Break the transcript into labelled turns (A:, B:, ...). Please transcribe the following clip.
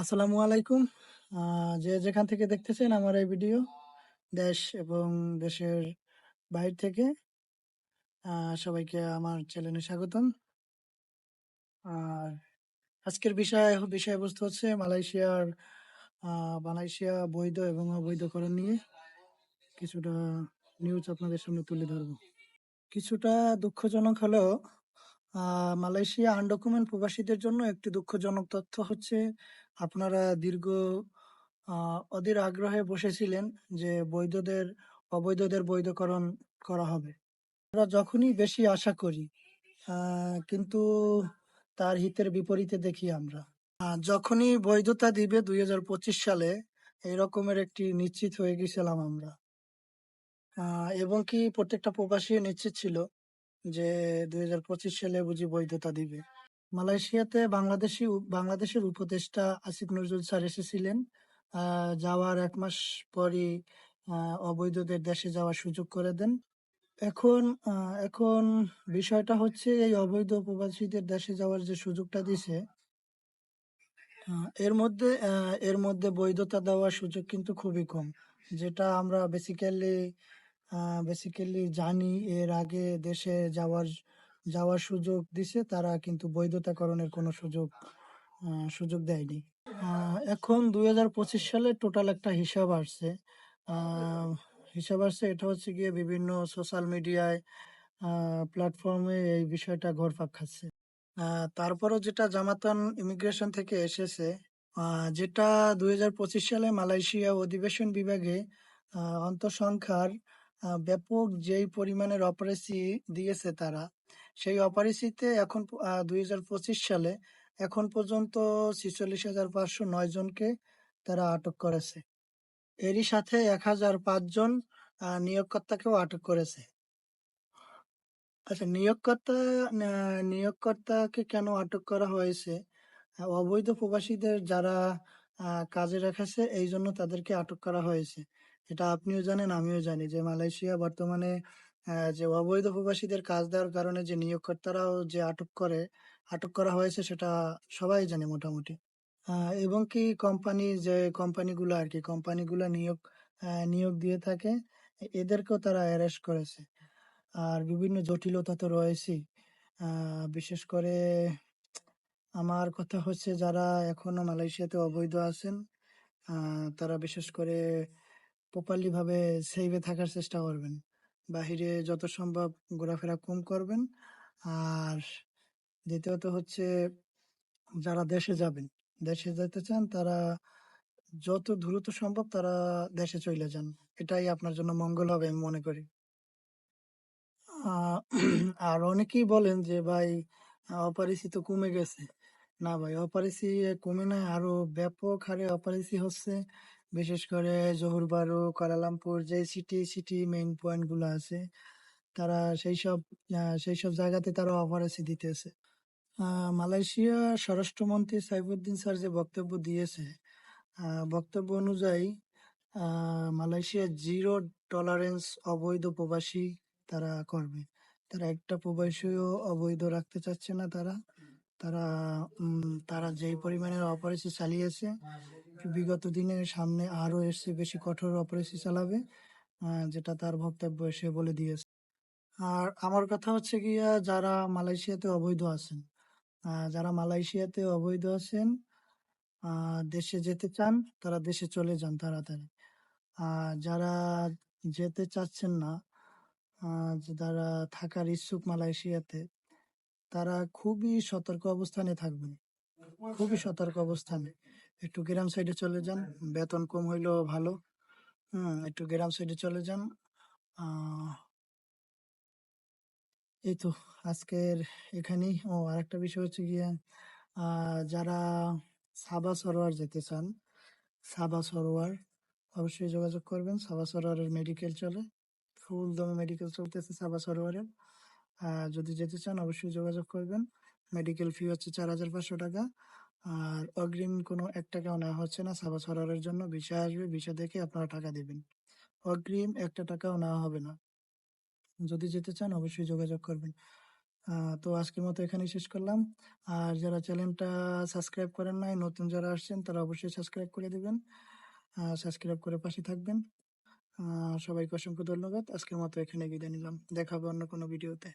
A: আসসালামু আলাইকুম। যে যেখান থেকে দেখতেছেন আমার এই ভিডিও, দেশ এবং দেশের বাইরে থেকে সবাইকে আমার চ্যানেলে স্বাগতম। আর আজকের বিষয়, বিষয়বস্তু হচ্ছে মালয়েশিয়ার মালয়েশিয়া বৈধ এবং অবৈধকরণ নিয়ে। কিছুটা নিউজ আপনাদের সামনে তুলে ধরবো। কিছুটা দুঃখজনক হলেও মালয়েশিয়া আনডকুমেন্ট প্রবাসীদের জন্য একটি দুঃখজনক তথ্য হচ্ছে, আপনারা দীর্ঘ অধীর আগ্রহে বসেছিলেন যে বৈধদের, অবৈধদের বৈধকরণ করা হবে। আমরা যখনই বেশি আশা করি কিন্তু তার হিতের বিপরীতে দেখি আমরা। যখনই বৈধতা দিবে দুই হাজার পঁচিশ সালে, এই রকমের একটি নিশ্চিত হয়ে গেছিলাম আমরা। এবং কি প্রত্যেকটা প্রবাসী নিশ্চিত ছিল। যে দু হাজার পঁচিশ সালে বুঝি বৈধতা দিবে। মালয়েশিয়াতে বাংলাদেশি বাংলাদেশের উপদেষ্টা আসিফ নজরুল স্যার এসেছিলেন। যাওয়ার এক মাস পরই অবৈধদের দেশে যাওয়ার সুযোগ করে দেন। এখন এখন বিষয়টা হচ্ছে এই অবৈধ প্রবাসীদের দেশে যাওয়ার যে সুযোগটা দিছে এর মধ্যে এর মধ্যে বৈধতা দেওয়ার সুযোগ কিন্তু খুবই কম। যেটা আমরা বেসিক্যালি বেসিক্যালি জানি এর আগে দেশে যাওয়ার যাওয়ার সুযোগ দিছে, তারা কিন্তু বৈধতাকরণের কোনো সুযোগ সুযোগ দেয়নি। এখন দু হাজার পঁচিশ সালে টোটাল একটা হিসাব আসছে। হিসাব আসছে এটা হচ্ছে গিয়ে বিভিন্ন সোশ্যাল মিডিয়ায় প্ল্যাটফর্মে এই বিষয়টা ঘুরপাক খাচ্ছে। তারপরও যেটা জামাতান ইমিগ্রেশন থেকে এসেছে যেটা দুই হাজার পঁচিশ সালে মালয়েশিয়া অধিবেশন বিভাগে অন্তঃসংখ্যার ব্যাপক যেই পরিমাণের অপারেসি দিয়েছে তারা, সেই অপারেসিতে এখন দুই হাজার পঁচিশ সালে এখন পর্যন্ত ছিচল্লিশ হাজার পাঁচশো নয় জনকে তারা আটক করেছে। এরই সাথে এক হাজার পাঁচজন নিয়োগকর্তাকেও আটক করেছে। আচ্ছা নিয়োগকর্তা নিয়োগকর্তাকে কেন আটক করা হয়েছে? অবৈধ প্রবাসীদের যারা কাজে রেখেছে, এই জন্য তাদেরকে আটক করা হয়েছে। এটা আপনিও জানেন, আমিও জানি যে মালয়েশিয়া বর্তমানে যে অবৈধ প্রবাসীদের কাজ দেওয়ার কারণে যে নিয়োগকর্তারাও যে আটক করে, আটক করা হয়েছে সেটা সবাই জানে মোটামুটি। এবং কি কোম্পানি, যে কোম্পানিগুলো আর কি, কোম্পানিগুলো নিয়োগ নিয়োগ দিয়ে থাকে, এদেরকেও তারা অ্যারেস্ট করেছে। আর বিভিন্ন জটিলতা তো রয়েছেই। বিশেষ করে আমার কথা হচ্ছে যারা এখনও মালয়েশিয়াতে অবৈধ আছেন তারা বিশেষ করে প্রপারলি ভাবে সেভে থাকার চেষ্টা করবেন। বাহিরে যত সম্ভব ঘোরাফেরা কম করবেন। আর দ্বিতীয়ত হচ্ছে যারা দেশে যাবেন, দেশে যেতে চান তারা যত দ্রুত সম্ভব তারা দেশে চলে যান। এটাই আপনার জন্য মঙ্গল হবে আমি মনে করি। আর অনেকেই বলেন যে, ভাই অপারেসি তো কমে গেছে। না ভাই অপারেসি কমে নাই আরও ব্যাপক হারে অপারেসি হচ্ছে। বিশেষ করে জহুর বারু, কুয়ালালামপুর, যে সিটি সিটি মেইন পয়েন্টগুলো আছে, তারা সেই সব সেই সব জায়গাতে তারা অপারেসি দিতেছে। মালয়েশিয়া স্বরাষ্ট্রমন্ত্রী সাইফুদ্দিন স্যার যে বক্তব্য দিয়েছে বক্তব্য অনুযায়ী মালয়েশিয়া জিরো টলারেন্স অবৈধ প্রবাসী তারা করবে। তারা একটা প্রবাসীও অবৈধ রাখতে চাচ্ছে না তারা। তারা তারা যেই পরিমাণের অপারেশন চালিয়েছে বিগত দিনে সামনে আরও এসে বেশি কঠোর অপারেশন চালাবে যেটা তার বক্তব্য সে বলে দিয়েছে। আর আমার কথা হচ্ছে গিয়া যারা মালয়েশিয়াতে অবৈধ আছেন যারা মালয়েশিয়াতে অবৈধ আছেন দেশে যেতে চান, তারা দেশে চলে যান তাড়াতাড়ি। আর যারা যেতে চাচ্ছেন না যারা থাকার ইচ্ছুক মালয়েশিয়াতে, তারা খুবই সতর্ক অবস্থানে থাকবেন। খুবই সতর্ক অবস্থানে। একটু গ্রাম সাইডে চলে যান, বেতন কম হইলেও ভালো। হুম, একটু গ্রাম সাইডে চলে যান। এই তো আজকের এখানেই। ও, আরেকটা বিষয় হচ্ছে গিয়ে যারা সাবা সরোয়ার যেতে চান, সাবা সরোয়ার অবশ্যই যোগাযোগ করবেন। সাবা সরোয়ারের মেডিকেল চলে ফুল দমে মেডিকেল চলতেছে সাবা সরোয়ারের যদি যেতে চান অবশ্যই যোগাযোগ করবেন। মেডিকেল ফি হচ্ছে চার হাজার পাঁচশো টাকা। আর অগ্রিম কোনো এক টাকাও নেওয়া হচ্ছে না। সাবা সরোয়ারের জন্য ভিসা আসবে, ভিসা দেখে আপনারা টাকা দিবেন। অগ্রিম একটা টাকাও নেওয়া হবে না। যদি যেতে চান অবশ্যই যোগাযোগ করবেন। তো আজকের মতো এখানেই শেষ করলাম। আর যারা চ্যানেলটা সাবস্ক্রাইব করেন নাই, নতুন যারা আসছেন, তারা অবশ্যই সাবস্ক্রাইব করে দিবেন। সাবস্ক্রাইব করে পাশে থাকবেন। সবাইকে অসংখ্য ধন্যবাদ। আজকের মতো এখানে বিদায় নিলাম। দেখা হবে অন্য কোনো ভিডিওতে।